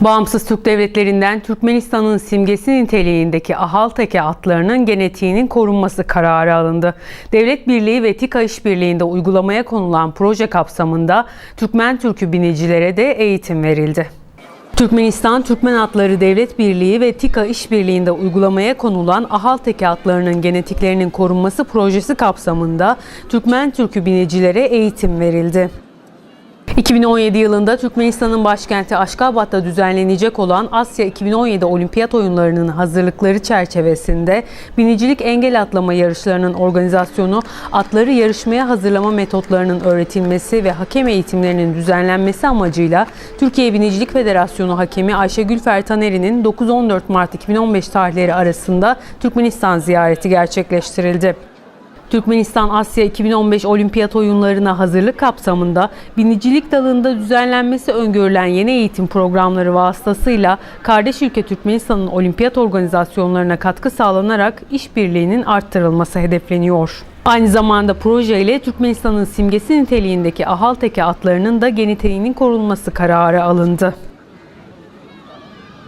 Bağımsız Türk devletlerinden Türkmenistan'ın simgesi niteliğindeki Ahalteke atlarının genetiğinin korunması kararı alındı. Devlet Birliği ve TİKA işbirliğinde uygulamaya konulan proje kapsamında Türkmen Türkü binicilere de eğitim verildi. Türkmenistan Türkmen Atları Devlet Birliği ve TİKA işbirliğinde uygulamaya konulan Ahalteke atlarının genetiklerinin korunması projesi kapsamında Türkmen Türkü binicilere eğitim verildi. 2017 yılında Türkmenistan'ın başkenti Aşkabat'ta düzenlenecek olan Asya 2017 Olimpiyat Oyunları'nın hazırlıkları çerçevesinde binicilik engel atlama yarışlarının organizasyonu, atları yarışmaya hazırlama metotlarının öğretilmesi ve hakem eğitimlerinin düzenlenmesi amacıyla Türkiye Binicilik Federasyonu Hakemi Ayşegül Fertaneri'nin 9-14 Mart 2015 tarihleri arasında Türkmenistan ziyareti gerçekleştirildi. Türkmenistan Asya 2015 Olimpiyat Oyunlarına hazırlık kapsamında binicilik dalında düzenlenmesi öngörülen yeni eğitim programları vasıtasıyla kardeş ülke Türkmenistan'ın olimpiyat organizasyonlarına katkı sağlanarak işbirliğinin arttırılması hedefleniyor. Aynı zamanda projeyle Türkmenistan'ın simgesi niteliğindeki Ahalteke atlarının da genetiğinin korunması kararı alındı.